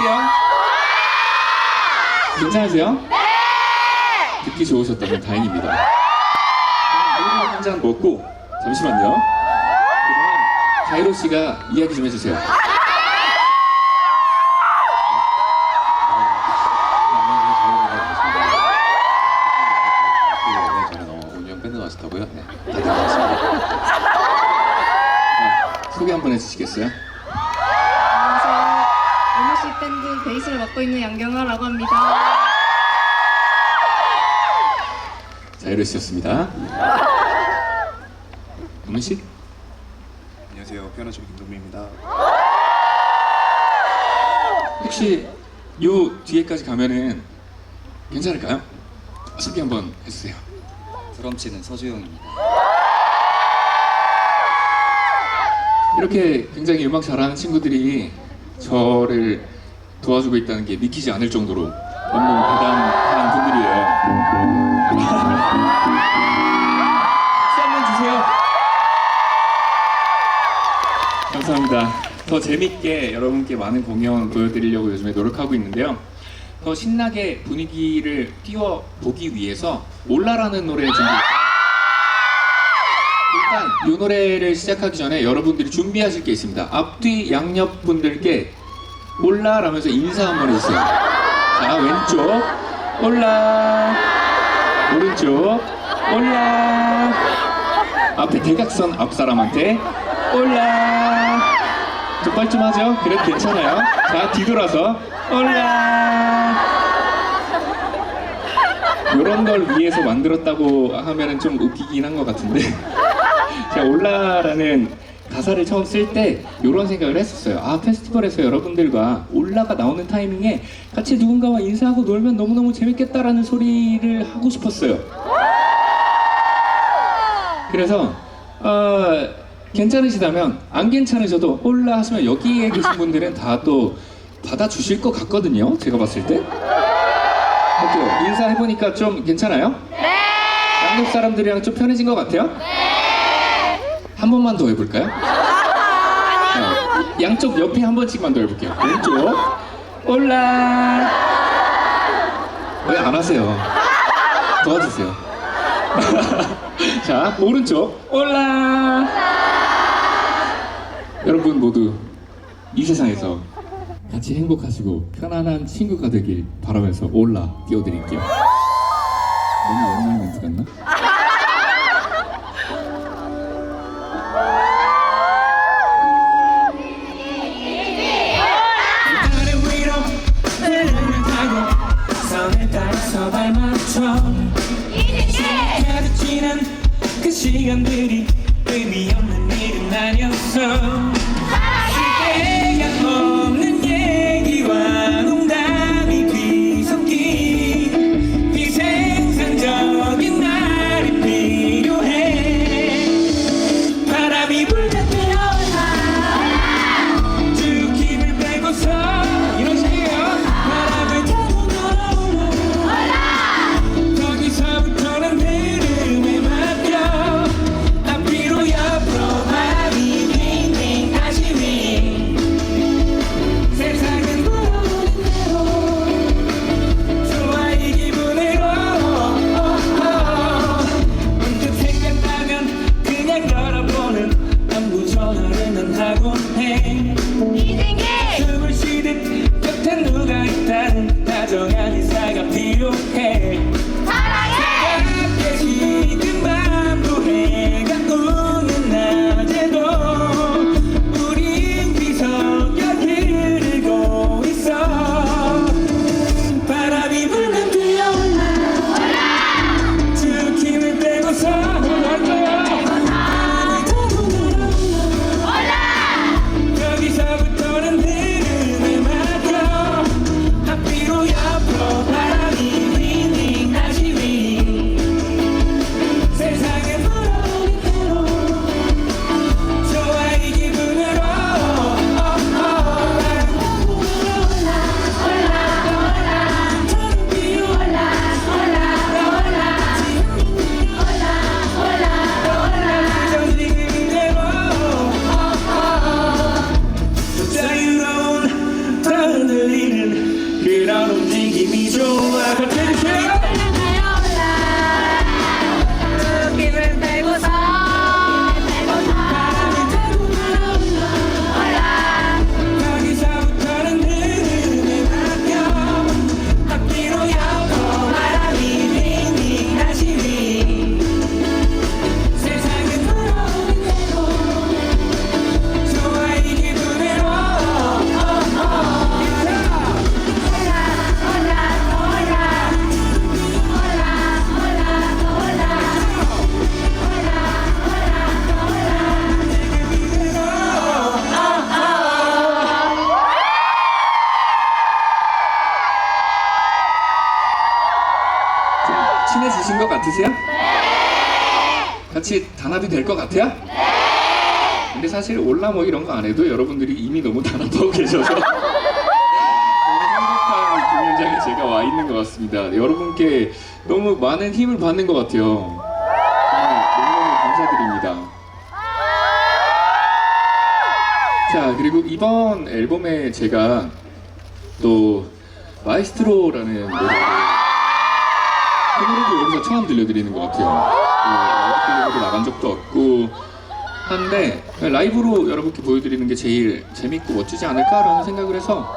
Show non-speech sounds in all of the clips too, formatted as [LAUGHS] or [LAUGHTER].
할게요. 괜찮으세요? 네! 듣기 좋으셨다면 다행입니다. 물을 한잔 먹고 잠시만요. 그러면 가이로 씨가 이야기 좀 해주세요. 네, 어. 네, 소개 한번 해주시겠어요? 베이스를 맡고 있는 양경아라고 합니다. 자이로 씨였습니다. 강민 씨? 안녕하세요. 피아노 쪽 김동민입니다. 혹시 요 뒤에까지 가면은 괜찮을까요? 소개 한번 해주세요. 드럼 치는 서주영입니다. 이렇게 굉장히 음악 잘하는 친구들이 저를 도와주고 있다는 게 믿기지 않을 정도로 너무 대단한 분들이에요. 박수 한번 주세요. 감사합니다. 더 재밌게 여러분께 많은 공연 보여드리려고 요즘에 노력하고 있는데요. 더 신나게 분위기를 띄워보기 위해서 올라라는 노래 준비했어요. 일단 이 노래를 시작하기 전에 여러분들이 준비하실 게 있습니다. 앞뒤 양옆 분들께 올라 라면서 인사 한번 해주세요. 자 왼쪽. 올라. 오른쪽. 올라. 앞에 대각선 앞 사람한테 올라. 좀 뻘쭘하죠? 그래도 괜찮아요. 자 뒤돌아서 올라. 이런 걸 위해서 만들었다고 하면은 좀 웃기긴 한 것 같은데. [LAUGHS] 제가 올라라는 가사를 처음 쓸 때 이런 생각을 했었어요. 아 페스티벌에서 여러분들과 올라가 나오는 타이밍에 같이 누군가와 인사하고 놀면 너무너무 재밌겠다라는 소리를 하고 싶었어요. 그래서 어, 괜찮으시다면 안 괜찮으셔도 올라 하시면 여기에 계신 분들은 다 또 받아주실 것 같거든요. 제가 봤을 때. 어때요? 인사해보니까 좀 괜찮아요? 네! 양쪽 사람들이랑 좀 편해진 것 같아요? 네! 한 번만 더 해볼까요? 자, 양쪽 옆에 한 번씩만 더 해볼게요. 왼쪽. 올라! 왜 안 하세요? 도와주세요. [LAUGHS] 자, 오른쪽. 올라! 여러분 모두 이 세상에서 같이 행복하시고 편안한 친구가 되길 바라면서 올라 띄워드릴게요. 너무 옛날 멘트 같나? 있다는 다정한 인사가 필 me to attention. 가수인 것 같으세요? 같이 단합이 될 것 같아요? 근데 사실 올라 뭐 이런 거 안 해도 여러분들이 이미 너무 단합하고 계셔서 너무 [LAUGHS] 행복한 공연장에 제가 와 있는 것 같습니다. 여러분께 너무 많은 힘을 받는 것 같아요. 정말 너무너무 감사드립니다. 자 그리고 이번 앨범에 제가 또 마이스트로라는 노래를 그 노래도 여기서 처음 들려드리는 것 같아요. 네, 라이브 클립으로 나간 적도 없고 한데 라이브로 여러분께 보여드리는 게 제일 재밌고 멋지지 않을까라는 생각을 해서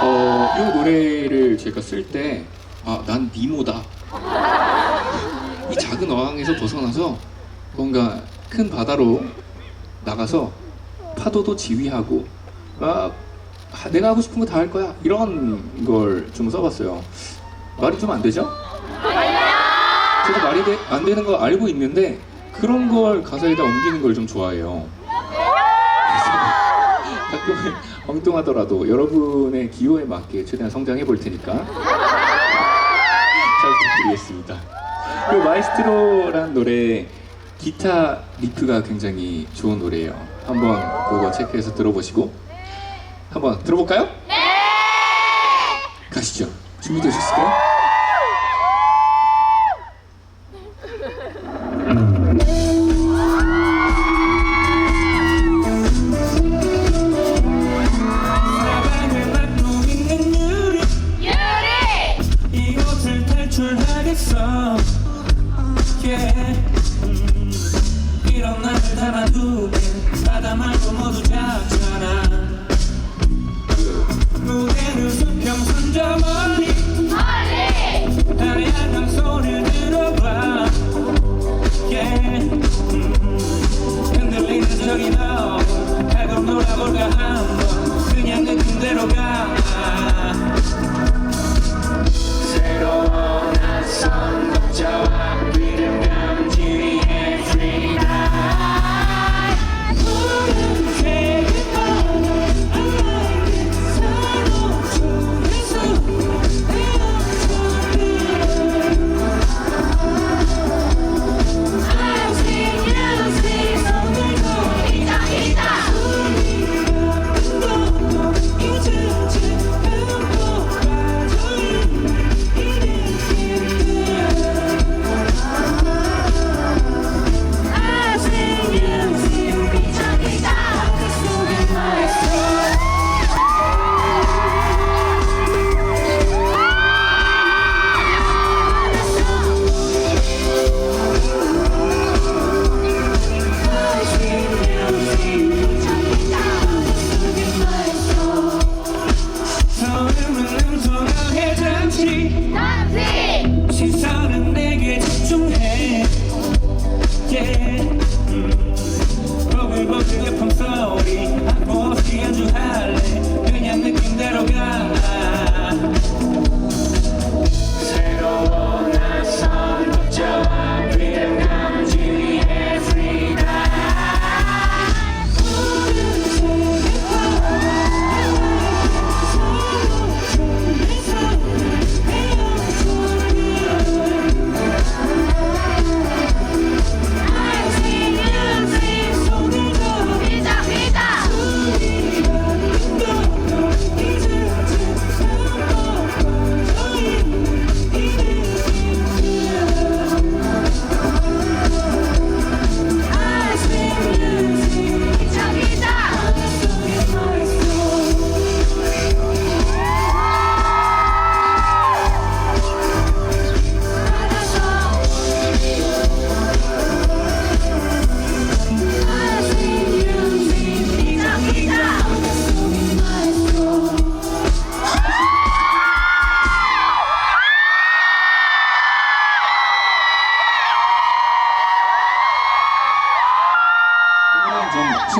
어, 이 노래를 제가 쓸 때 아, 난 니모다. 이 작은 어항에서 벗어나서 뭔가 큰 바다로 나가서 파도도 지휘하고 막 아, 내가 하고 싶은 거 다 할 거야 이런 걸 좀 써봤어요. 말이 좀 안 되죠? 저도 말이 되- 안 되는 거 알고 있는데 그런 걸 가사에다 옮기는 걸 좀 좋아해요. 그래서 [LAUGHS] 가끔 엉뚱하더라도 여러분의 기호에 맞게 최대한 성장해 볼 테니까 잘 부탁드리겠습니다. 이 마이스트로라는 노래 기타 리프가 굉장히 좋은 노래예요. 한번 그거 체크해서 들어보시고 한번 들어볼까요? 네. 가시죠. 준비되셨을까요? song.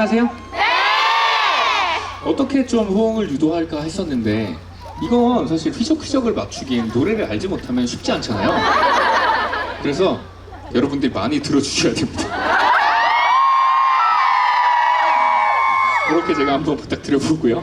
좀 신나세요? 네! 어떻게 좀 호응을 유도할까 했었는데 이건 사실 휘적휘적을 맞추기엔 노래를 알지 못하면 쉽지 않잖아요. 그래서 여러분들이 많이 들어주셔야 됩니다. 그렇게 제가 한번 부탁드려보고요.